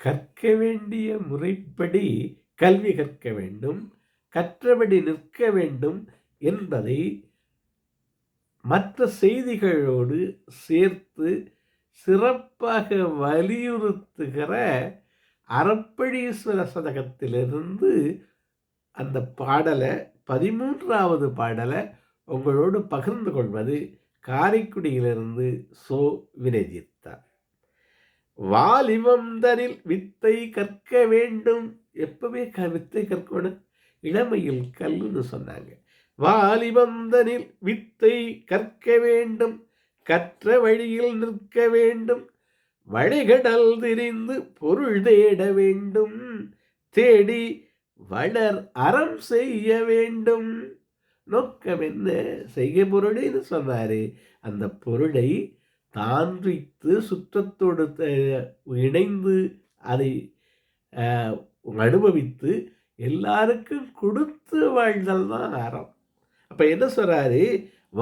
கற்க வேண்டிய முறைப்படி கல்வி கற்க வேண்டும் கற்றபடி நிற்க வேண்டும் என்பதை மற்ற செய்திகளோடு சேர்த்து சிறப்பாக வலியுறுத்துகிற அறப்பழீஸ்வர சதகத்திலிருந்து அந்த பாடலை பதிமூன்றாவது பாடலை உங்களோடு பகிர்ந்து கொள்வது காரைக்குடியிலிருந்து சோ. வாலிபம் வாலிபந்தனில் வித்தை கற்க வேண்டும். எப்பவே க வித்தை கற்கணும். இளமையில் கல்லுன்னு சொன்னாங்க. வாலிபந்தனில் வித்தை கற்க வேண்டும். கற்ற வழியில் நிற்க வேண்டும். வழிகடல் திரிந்து பொருள் தேட வேண்டும். தேடி வளர் அறம் செய்ய வேண்டும். நோக்கம் என்ன செய்ய பொருள்னு சொன்னாரு. அந்த பொருளை தாண்டித்து சுற்றத்தோடு இணைந்து அதை அனுபவித்து எல்லாருக்கும் கொடுத்து வாழ்தல் தான் அறம். அப்போ என்ன சொல்கிறாரு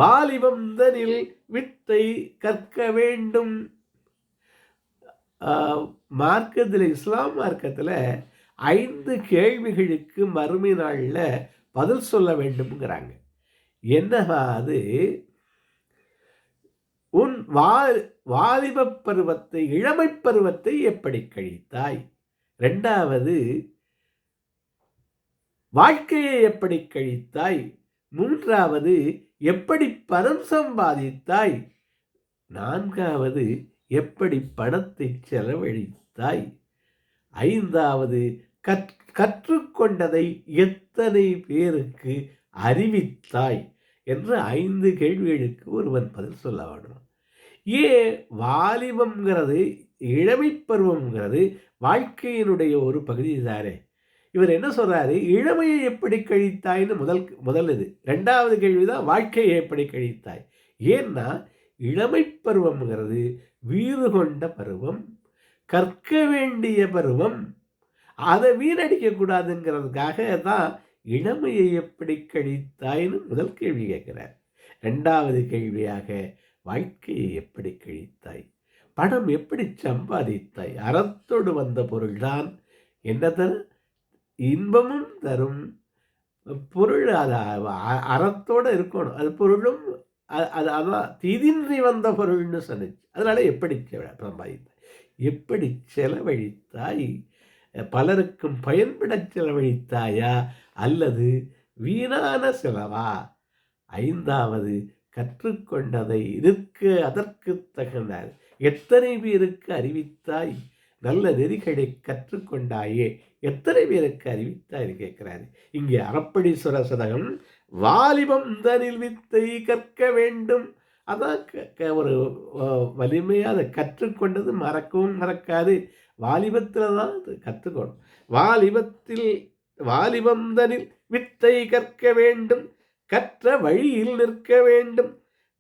வாலிபந்தனில் வித்தை கற்க வேண்டும். மார்க்கத்தில் இஸ்லாம் மார்க்கத்தில் ஐந்து கேள்விகளுக்கு மறுமை நாளில் பதில் சொல்ல வேண்டும்ங்கிறாங்க. என்னவா அது? உன் வா வாலிப பருவத்தை இளமை பருவத்தை எப்படி கழித்தாய்? ரெண்டாவது வாழ்க்கையை எப்படி கழித்தாய்? மூன்றாவது எப்படி பணம் சம்பாதித்தாய்? நான்காவது எப்படி பணத்தை செலவழித்தாய்? ஐந்தாவது கற் கற்றுக்கொண்டதை எத்தனை பேருக்கு அறிவித்தாய்? என்று ஐந்து கேள்விகளுக்கு ஒருவன் பதில் சொல்ல வேண்டும். ஏன் வாலிபம்ங்கிறது இளமை பருவம்ங்கிறது வாழ்க்கையினுடைய ஒரு பகுதி தானே இவர் என்ன சொல்கிறாரு இளமையை எப்படி கழித்தாய்னு முதல் முதல் இது. ரெண்டாவது கேள்விதான் வாழ்க்கையை எப்படி கழித்தாய்? ஏன்னா இளமை பருவம்ங்கிறது வீறு கொண்ட பருவம் கற்க வேண்டிய பருவம் அதை வீணடிக்கக்கூடாதுங்கிறதுக்காக தான் இளமையை எப்படி கழித்தாய்னு முதல் கேள்வி கேட்கிறார். ரெண்டாவது கேள்வியாக வாழ்க்கையை எப்படி கிழித்தாய்? பணம் எப்படி சம்பாதித்தாய்? அறத்தோடு வந்த பொருள்தான் என்ன தரும் இன்பமும் தரும். பொருள் அது அறத்தோடு இருக்கணும். அது பொருளும் அது அதான் தீதின்றி வந்த பொருள்னு சொன்னிச்சு. அதனால் எப்படி சம்பாதித்தாய்? எப்படி செலவழித்தாய்? பலருக்கும் பயன்பட செலவழித்தாயா? அல்லது வீணான செலவா? ஐந்தாவது கற்றுக்கொண்டதை இருக்க அதற்கு தகுந்தார் எத்தனை பேருக்கு அறிவித்தாய்? நல்ல நெறிகளை கற்றுக்கொண்டாயே. எத்தனை பேருக்கு அறிவித்தாய் கேட்கிறாரு. இங்கே அறப்படி சதகம் வாலிபம் தனில் வித்தை கற்க வேண்டும். அதான் ஒரு வலிமையாக அதை கற்றுக்கொண்டது மறக்கவும் மறக்காது. வாலிபத்தில் தான் அது கற்றுக்கணும் வாலிபத்தில் வாலிபந்தனில் வித்தை கற்க வேண்டும். கற்ற வழியில் நிற்க வேண்டும்.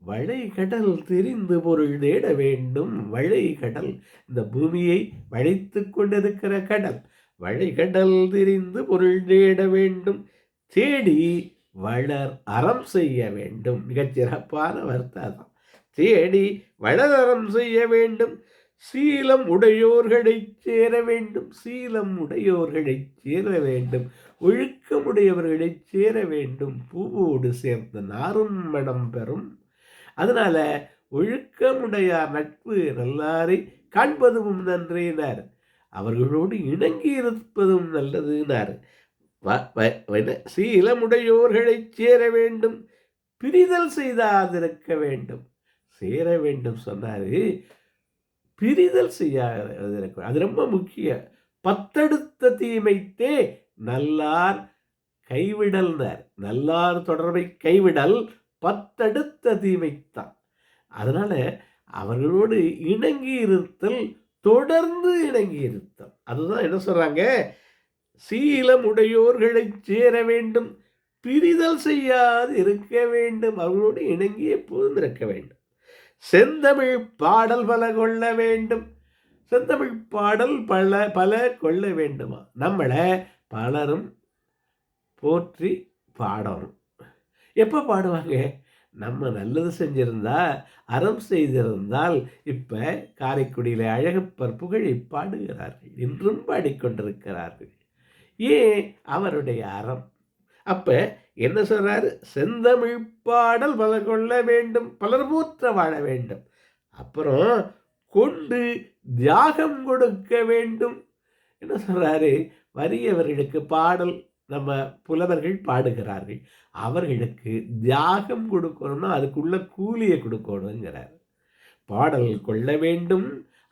வளை கடல் தெரிந்து பொருள் தேட வேண்டும். வளை கடல் இந்த பூமியை வளைத்து கொண்டிருக்கிற கடல் வளை கடல் தெரிந்து பொருள் தேட வேண்டும். தேடி வளர் அறம் செய்ய வேண்டும். மிகச் சிறப்பான வர்த்தகம் தேடி வளர் அறம் செய்ய வேண்டும். சீலம் உடையோர்களைச் சேர வேண்டும் சீலம் உடையோர்களைச் சேர வேண்டும் ஒழுக்கமுடையவர்களைச் சேர வேண்டும் பூவோடு சேர்ந்த நாரும் மடம் பெறும். அதனால ஒழுக்கமுடையார் நட்பு நல்லாரை காண்பதும் நன்றினார் அவர்களோடு இணங்கி இருப்பதும் நல்லதுனார் சீலமுடையோர்களைச் சேர வேண்டும் பிரிதல் செய்தாதிருக்க வேண்டும். சேர வேண்டும் சொன்னார். பிரிதல் செய்யாத அது ரொம்ப முக்கியம் பத்தெடுத்த தீமைத்தே நல்லார் கைவிடல்னார். நல்லார் தொடர்பை கைவிடல் பத்தெடுத்த தீமைத்தான் அதனால அவர்களோடு இணங்கி இருத்தல் தொடர்ந்து இணங்கி இருத்தல். அதுதான் என்ன சொல்றாங்க? சீலம் உடையோர்களை சேர வேண்டும். பிரிதல் செய்யாது இருக்க வேண்டும். அவர்களோடு இணங்கி எப்போதும் இருக்க வேண்டும். செந்தமிழ் பாடல் பல கொள்ள வேண்டும். செந்தமிழ் பாடல் பல பல கொள்ள வேண்டுமா? நம்மளை பலரும் போற்றி பாடணும். எப்போ பாடுவாங்க? நம்ம நல்லது செஞ்சிருந்தா அறம் செய்திருந்தால் இப்போ காரைக்குடியில் அழகப்பர் புகழை பாடுகிறார்கள். இன்றும் பாடிக்கொண்டிருக்கிறார்கள். ஏன்? அவருடைய அறம். அப்போ என்ன சொல்கிறார் செந்தமிழ் பாடல் பலர் கொள்ள வேண்டும் பலர் போற்ற வாழ வேண்டும். அப்புறம் கொண்டு தியாகம் கொடுக்க வேண்டும். என்ன சொல்கிறாரு வறியவர்களுக்கு பாடல் நம்ம புலவர்கள் பாடுகிறார்கள். அவர்களுக்கு தியாகம் கொடுக்கணும்னா அதுக்குள்ள கூலியை கொடுக்கணுங்கிறார். பாடல் கொள்ள வேண்டும்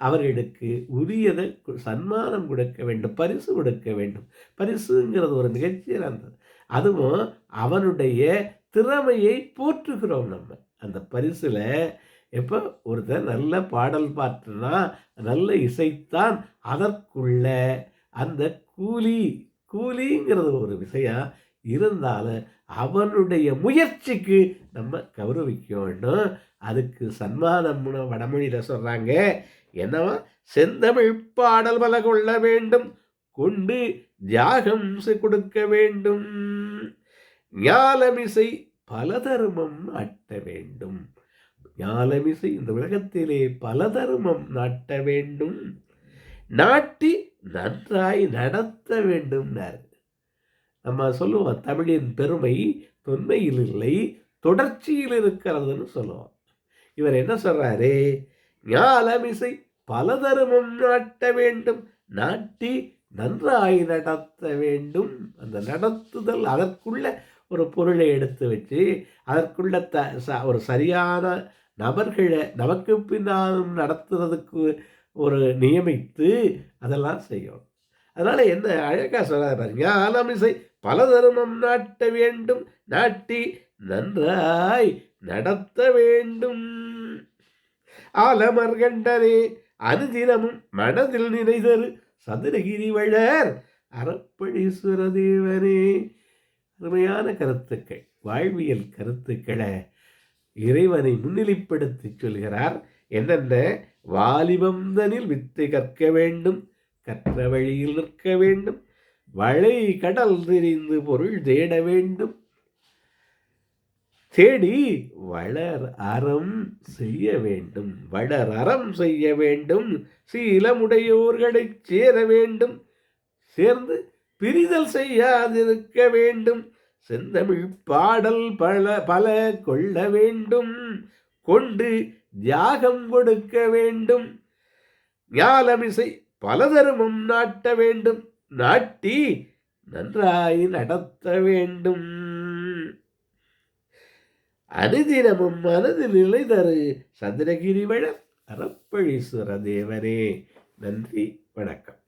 அவர்களுக்கு உரியதை சன்மானம் கொடுக்க வேண்டும் பரிசு கொடுக்க வேண்டும். பரிசுங்கிறது ஒரு நிகழ்ச்சியில் இருந்தது அதுவும் அவனுடைய திறமையை போற்றுகிறோம் நம்ம. அந்த பரிசில் எப்போ ஒருத்தர் நல்ல பாடல் பாட்டுனா நல்ல இசைத்தான் அதற்குள்ள அந்த கூலி கூலிங்கிறது ஒரு விஷயம் இருந்தாலும் அவனுடைய முயற்சிக்கு நம்ம கௌரவிக்க வேண்டும். அதுக்கு சன்மானம்னு வடமொழியில் சொல்கிறாங்க என்னவா? செந்தமிழ் பாடல் பல கொள்ள வேண்டும். கொண்டு தியாகம் செ- கொடுக்க வேண்டும். ஞாலமிசை பல தருமம் நாட்ட வேண்டும். ஞாலமிசை இந்த உலகத்திலே பல தருமம் நாட்ட வேண்டும். நாட்டி நன்றாய் நடத்த வேண்டும்னார். நம்ம சொல்லுவோம் தமிழின் பெருமை தொன்மையில் இல்லை தொடர்ச்சியில் இருக்கிறதுன்னு சொல்லுவோம். இவர் என்ன சொல்றாரு? ஞாலமிசை பல தருமம் நாட்ட வேண்டும். நாட்டி நன்றாய் நடத்த வேண்டும். அந்த நடத்துதல் அதற்குள்ள ஒரு பொருளை எடுத்து வச்சு அதற்குள்ள த ச- ஒரு சரியான நபர்களை நமக்கு பின்னாலும் நடத்துறதுக்கு ஒரு நியமித்து அதெல்லாம் செய்யும் அதனால என்ன அழகா சொல்றாரு பாருங்க ஆலமிசை பல தருமம் நாட்ட வேண்டும். நாட்டி நன்றாய் நடத்த வேண்டும். ஆலமர்கண்டனே அனுதினமும் மனதில் நினைதரு. சதுரகிரி வளர் அறப்பழீஸ்வர தேவனே அருமையான கருத்துக்கள் வாழ்வியல் கருத்துக்களை இறைவனை முன்னிலைப்படுத்தி சொல்கிறார். என்னென்ன? வாலிபந்தனில் வித்தை கற்க வேண்டும் கற்ற வழியில் நிற்க வேண்டும் வளை கடல் தெரிந்து பொருள் தேட வேண்டும் தேடி வளர் அறம் செய்ய வேண்டும் வளர் அறம் செய்ய வேண்டும் சீலமுடையோர்களைச் சேர வேண்டும் சேர்ந்து பிரிதல் செய்யாதிருக்க வேண்டும் செந்தமிழ் பாடல் பல பல கொள்ள வேண்டும் கொண்டு தியாகம் கொடுக்க வேண்டும் ஞாலமிசை பலதருமம் நாட்ட வேண்டும் நாட்டி நன்றாய் நடத்த வேண்டும். அனுதினமும் மனது நிலை தரு. சந்திரகிரி வளர் அறப்பழீஸ்வர தேவனே நன்றி வணக்கம்.